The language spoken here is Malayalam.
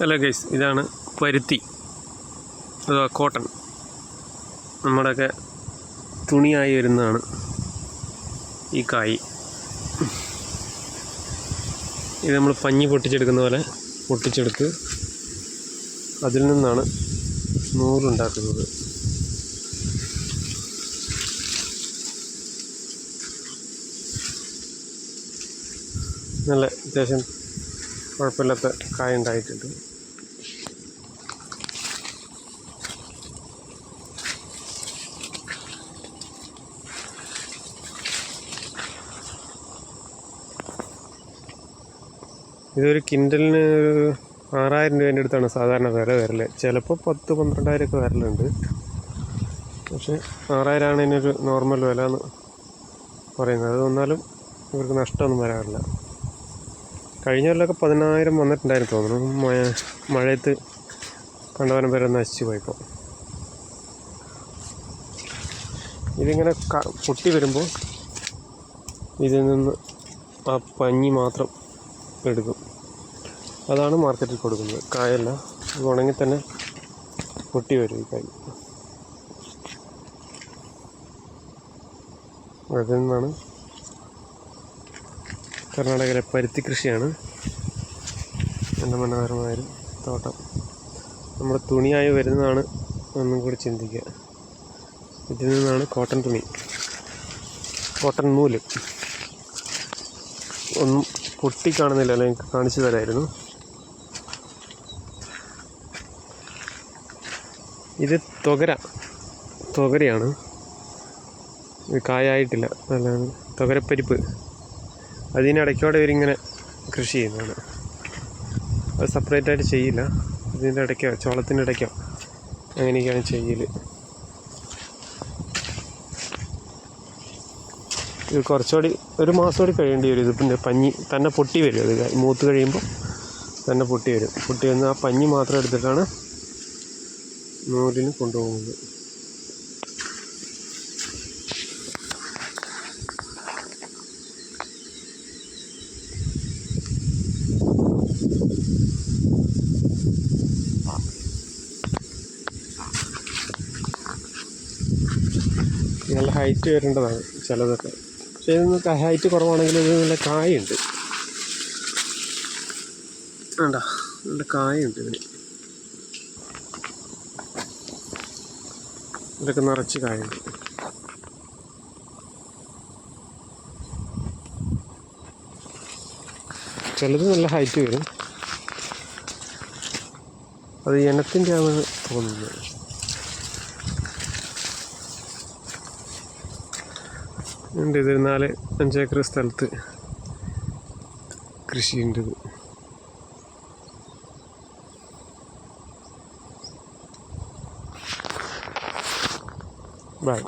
ഹലോ ഗൈസ് ഇതാണ് പരുത്തി അഥവാ കോട്ടൺ. നമ്മുടെയൊക്കെ തുണിയായി വരുന്നതാണ് ഈ കായ്. ഇത് നമ്മൾ പഞ്ഞി പൊട്ടിച്ചെടുക്കുന്ന പോലെ പൊട്ടിച്ചെടുത്ത് അതിൽ നിന്നാണ് നൂറുണ്ടാക്കുന്നത് നല്ല അത്യാവശ്യം കുഴപ്പമില്ലാത്ത കായ ഉണ്ടായിട്ടുണ്ട്. ഇതൊരു കിൻഡലിന് ഒരു ആറായിരം രൂപേന്റെ അടുത്താണ് സാധാരണ വില വരൽ. ചിലപ്പോൾ പത്ത് പന്ത്രണ്ടായിരം ഒക്കെ വരലുണ്ട്. പക്ഷേ ആറായിരമാണ് ഇതിനൊരു നോർമൽ വില എന്ന് പറയുന്നത്. അത് വന്നാലും ഇവർക്ക് നഷ്ടമൊന്നും വരാറില്ല. കഴിഞ്ഞ കൊല്ലമൊക്കെ പതിനായിരം വന്നിട്ടുണ്ടായിരുന്നു തോന്നുന്നു. മഴ- മഴയത്ത് കണ്ടവനം വരെ നശിച്ചു പോയപ്പോൾ. ഇതിങ്ങനെ പൊട്ടി വരുമ്പോൾ ഇതിൽ നിന്ന് ആ പഞ്ഞി മാത്രം എടുക്കും. അതാണ് മാർക്കറ്റിൽ കൊടുക്കുന്നത്. കായല്ല. ഉണങ്ങി തന്നെ പൊട്ടി വരും ഈ കായ്. അതിൽ നിന്നാണ് കർണാടകയിലെ പരുത്തി കൃഷിയാണ് എന്റെ മനോഹരമായൊരു തോട്ടം. നമ്മുടെ തുണിയായി വരുന്നതാണ് ഒന്നും കൂടി ചിന്തിക്കുക. ഇതിൽ നിന്നാണ് കോട്ടൺ തുണി. കോട്ടൺ നൂൽ. ഒന്നും പൊട്ടി കാണുന്നില്ല അല്ലെ കാണിച്ചു തരായിരുന്നു. ഇത് തുകര. തുകരയാണ്. കായായിട്ടില്ല. നല്ല തുകരപ്പരിപ്പ്. അതിനിടയ്ക്കോടെ ഇവരിങ്ങനെ കൃഷി ചെയ്യുന്നതാണ്. അത് സെപ്പറേറ്റായിട്ട് ചെയ്യില്ല. ഇതിന്റെ ഇടയ്ക്കോ ചോളത്തിന്റെ ഇടയ്ക്കോ. അങ്ങനെയൊക്കെയാണ് ചെയ്യൽ കുറച്ചുകൂടി ഒരു മാസം കൂടി കഴിയേണ്ടി വരും. ഇത് പഞ്ഞി തന്നെ പൊട്ടി വരും. അത് മൂത്ത് കഴിയുമ്പോൾ തന്നെ പൊട്ടി വരും. പൊട്ടി വന്ന് ആ പഞ്ഞി മാത്രം എടുത്തിട്ടാണ് നൂലിന് കൊണ്ടുപോകുന്നത്. നല്ല ഹൈറ്റ് വരേണ്ടതാണ് ചിലതൊക്കെ. ഇതൊക്കെ ഹൈറ്റ് കുറവാണെങ്കിൽ ഇത് നല്ല കായുണ്ട്. വേണ്ട നല്ല കായുണ്ട് ഇതിന്. ഇതൊക്കെ നിറച്ച് കായുണ്ട്. ചിലത് നല്ല ഹൈറ്റ് വരും. അത് ഇനത്തിന്റെ ആണ് തോന്നുന്നത് ഉണ്ട്. ഇതൊരു നാല് അഞ്ചേക്കർ സ്ഥലത്ത് കൃഷിയുണ്ട് ബൈ